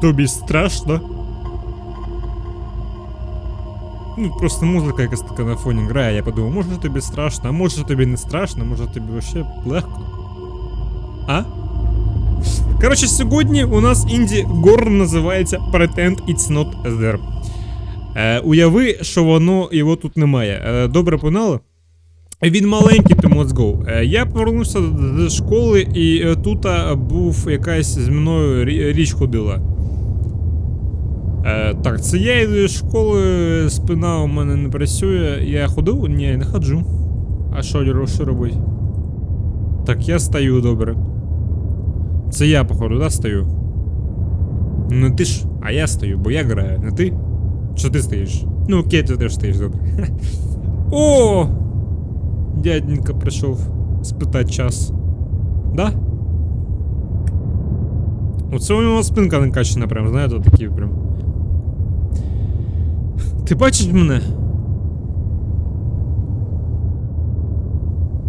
Тобі страшно? Ну, просто музика якась така на фоні грає, я подумав, може тобі страшно, а може тобі не страшно, може тобі вообще легко. А? Коротше, сьогодні у нас інді гор називається Pretend It's Not There. Е, уяви, що воно його тут немає. Е, добре погнали? Він маленький, тому let's go. Е, Я повернувся з школи, і е, тут а, був якась зі мною рі- річ ходила. Е, так, це я йду з школи, спина у мене не працює. Я ходив? Ні, не ходжу. А що, що робить? Так, я стою добре. Це я, походу, да, стою? Ну ти ж, а я стою, бо я граю, не ти? Що ти стоїш? Ну окей, ти теж стоїш, добре. О! Дяденька прийшов спитати час. Да? Оце у нього спинка накачана, прям, знаєте, такі прям. Ти бачиш мене?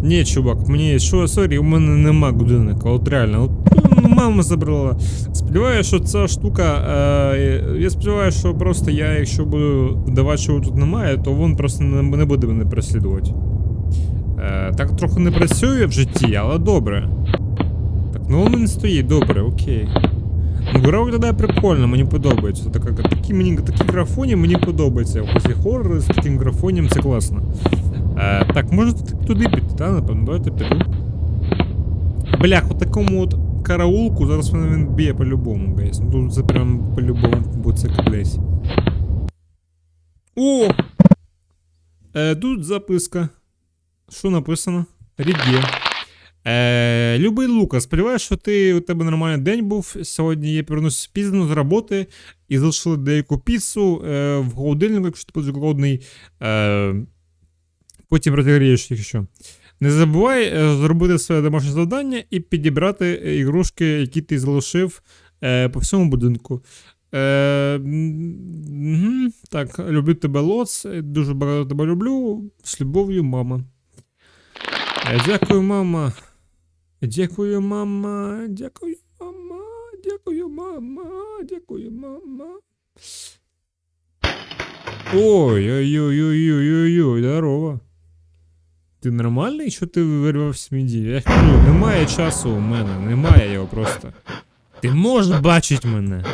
Ні, чувак, мені що, сорі, у мене нема годинника, от реально. От, ну, мама забрала. Сподіваюся, що ця штука. Е, я сподіваюся, що просто я, якщо буду давати, що тут немає, то він просто не, не буде мене переслідувати. Е, так трохи не працює в житті, але добре. Так, ну він стоїть, добре, окей. Ну, гра виглядає прикольно, мені подобається. Така, такі, мені, такі графоні мені подобаються. Ось і хоррор з таким графонієм це класно. Е, так, може тут- туди піти, та? Напевно, давайте піду. Блях, у такому от караулку зараз мене він б'є по-любому, гайс. Ну тут це прям по-любому, бо це кудись. О! Е, тут записка. Що написано? Рідє. Е, Любий Лука, сподіваюся, що ти у тебе нормальний день був. Сьогодні я повернуся пізно з роботи і залишили деяку піцу е, в холодильнику, якщо ти будеш голодний. Е, потім розігрієш, якщо. Не забувай е, зробити своє домашнє завдання і підібрати ігрушки, які ти залишив е, по всьому будинку. Е, мгм. Так, люблю тебе, Лоц. Дуже багато тебе люблю. З любов'ю, мама. Е, Дякую, мама. Дякую, мама. Дякую, мама. Дякую, мама. Дякую, мама. Ой-ой-ой-ой-ой-ой-ой, здорово. Ти нормальний, що ти вирвався з міді? Я ж кажу, немає часу у мене, немає його просто. Ти можеш бачити мене?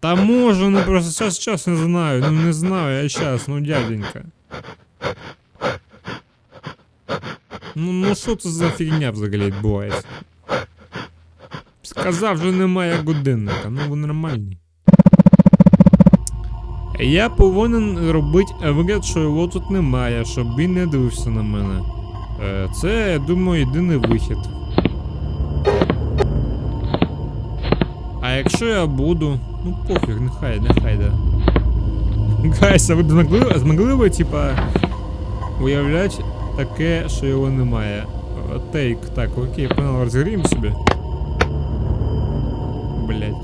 Та можу, ну просто час час не знаю, ну не знаю я час, ну дяденька. Ну, ну що це за фігня взагалі відбувається? Сказав, що немає годинника, ну ви нормальні. Я повинен робити вигляд, що його тут немає, щоб він не дивився на мене. Е, Це, я думаю, єдиний вихід. А якщо я буду. Ну пофіг, нехай, нехай, да. Гайся, ви змогли, змогли ви, типа, уявляти таке, що його немає. Е, Тейк, так, окей, панел розігріємо собі. Блять.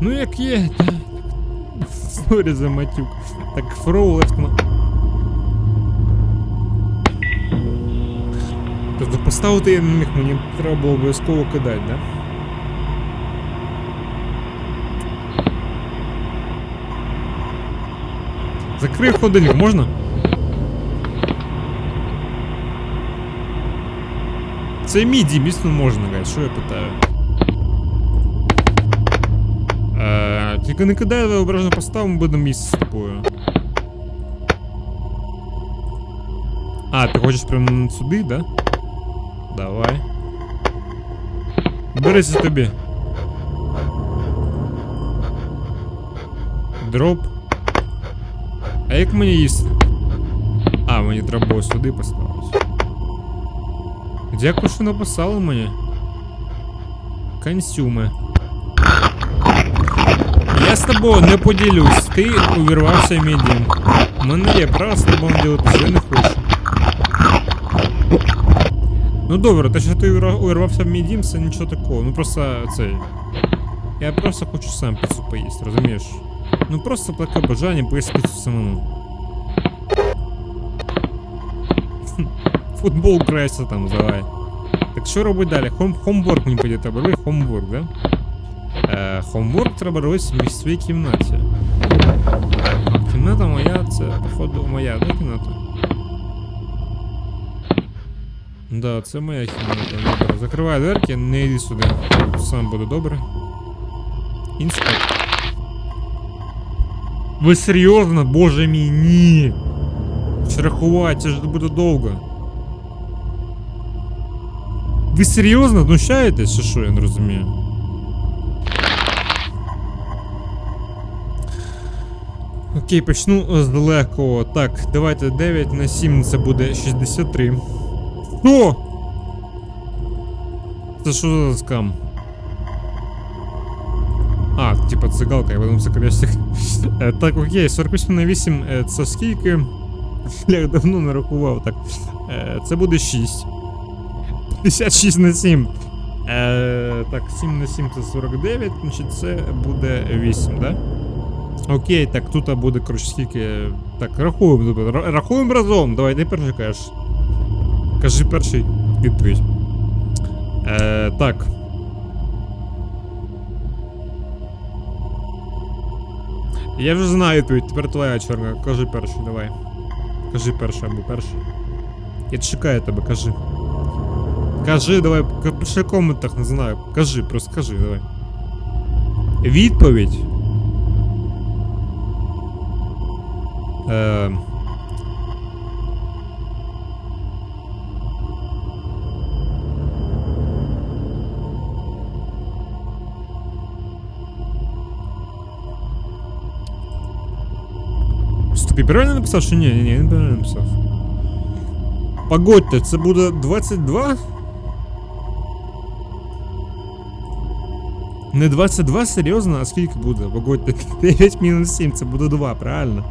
Ну як є, да. Сорі за матюк. Так, фроу left ma- Тобто поставити я не міг, мені треба було обов'язково кидати, да? Закрив холодильник, можна? Це мій дім, дійсно можна, гайс, що я питаю? Е, тільки не кидай, але ображено поставимо, будемо місце з тобою. А, ти хочеш прямо сюди, да? Давай. Берися тобі. Дроп. А як мені їсти? А, мені треба було сюди поставити. Дякую, що написали мені. Консюми. Я з тобою не поділюсь, ти увірвався в мій дім. У мене є право з тобою ділитися, я не хочу. Ну добре, те, що ти увірва- увірвався в мій дім, це нічого такого. Ну просто цей. Я просто хочу сам піцу поїсти, розумієш? Ну просто таке бажання поїсти піцу самому. Футбол грається там, давай. Так що робити далі? Хом, хомворк мені подає треба робити, хомворк, да? Е, хомворк треба робити в своїй кімнаті. А кімната моя, це, походу, моя, да, кімната? Да, це моя кімната. Добре. Закривай дверки, не йди сюди. Сам буде добре. Інспектор. Ви серйозно? Боже мій, ні. Шрахувати, це ж буде довго. Ви серйозно знущаєтесь, чи що, я не розумію? Окей, почну з легкого. Так, давайте 9 на 7 це буде 63. Що? Це що за скам? А, типа цигалка, я потім закрестик. Е, Так, окей, 48 на 8 е, це скільки? Я давно не рахував, так. Е, Це буде 6. 56 на 7. Е, так, 7 на 7 це 49, значить це буде 8, да? Окей, так тут буде, коротше, скільки. Так, рахуємо. ра- Рахуємо разом. Давай, ти перший кажеш. Кажи перший відповідь. Е, так. Я вже знаю відповідь, тепер твоя чорна. Кажи перший, давай. Кажи перший або перший. Я чекаю тебе, кажи. Кажи, давай, к- пиши в коментах, не знаю. Кажи, просто кажи, давай. Відповідь. Е... Стоп, я правильно написав, що ні, ні, ні, я не правильно написав. Погодьте, це буде 22? Не 22, серйозно? А скільки буде? Погодьте, 9 мінус 7, це буде 2, правильно?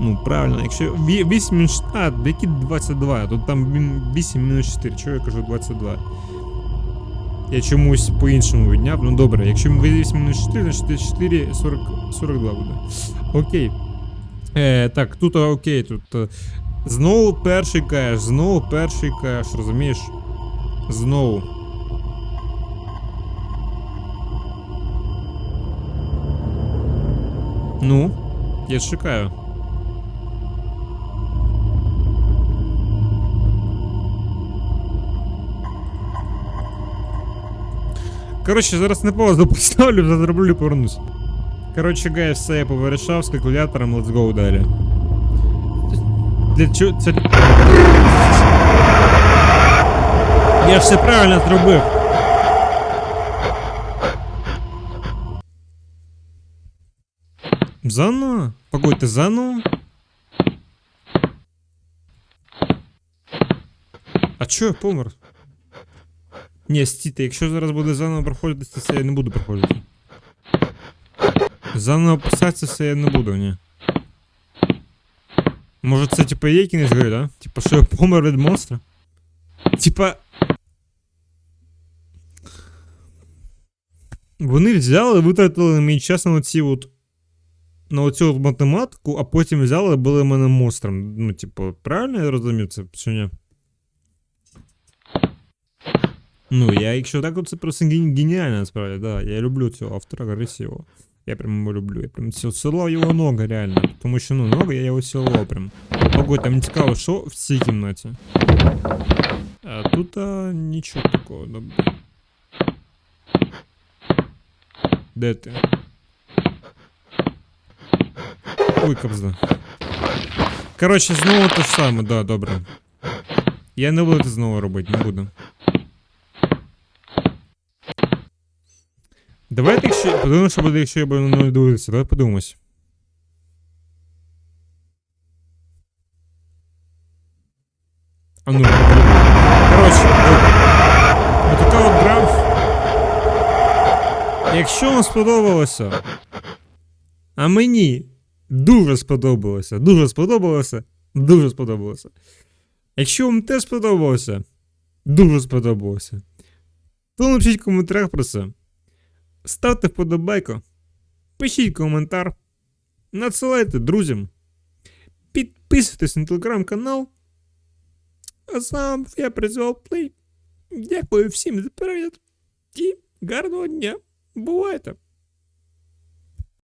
Ну, правильно, якщо 8 мінус 4, а, які 22? Тут там 8 мінус 4, чого я кажу 22? Я чомусь по-іншому відняв. Ну добре, якщо 8 мінус 4, значить 4, 40, 42 буде. Окей. Е, так, тут окей, тут. е, Знову перший кеш, знову перший кеш, розумієш? Знову. Ну, я чекаю. Коротше, зараз не паузу поставлю, вже зроблю і повернусь. Коротше, гай, все я повирішав з калькулятором, let's go далі. Для чого це. Я все правильно зробив. Заново? Погодьте, заново? А чо я помер? Ні, стійте, якщо зараз буде заново проходити, то це я не буду проходити. Заново писатися це я не буду, ні. Може це типа є кінець гри, да? Типа, що я помер від монстра? Типа. Вони взяли, витратили мій час на оці от. На оцю от математику, а потім взяли і були мене монстром. Ну, типу, правильно я розумів це чи ні? Ну, я, якщо так, то це просто ген- геніально, насправді, да. Я люблю цього автора красивого. Я прям його люблю. Я прям ці- цілував його ногу, реально. Тому що, ну, ногу я його цілував прям. Погодь, там цікаво, що в цій кімнаті. А тут а, нічого такого, добре. Де ти? Ой, кобзда. Коротше, знову те ж саме, да, добре. Я не буду це знову робити, не буду. Давайте, якщо. Подумаємо, що буде, якщо я буду на дивитися. Давай подивимось. А ну. Добре. Отака от гра. Якщо вам сподобалося. А мені дуже сподобалося. Дуже сподобалося. Дуже сподобалося. Якщо вам теж сподобалося, дуже сподобалося. То напишіть в коментарях про це. Ставте вподобайку, пишіть коментар, надсилайте друзям, підписуйтесь на телеграм-канал. А сам я призвав плей. Дякую всім за перегляд. І гарного дня. Бувайте!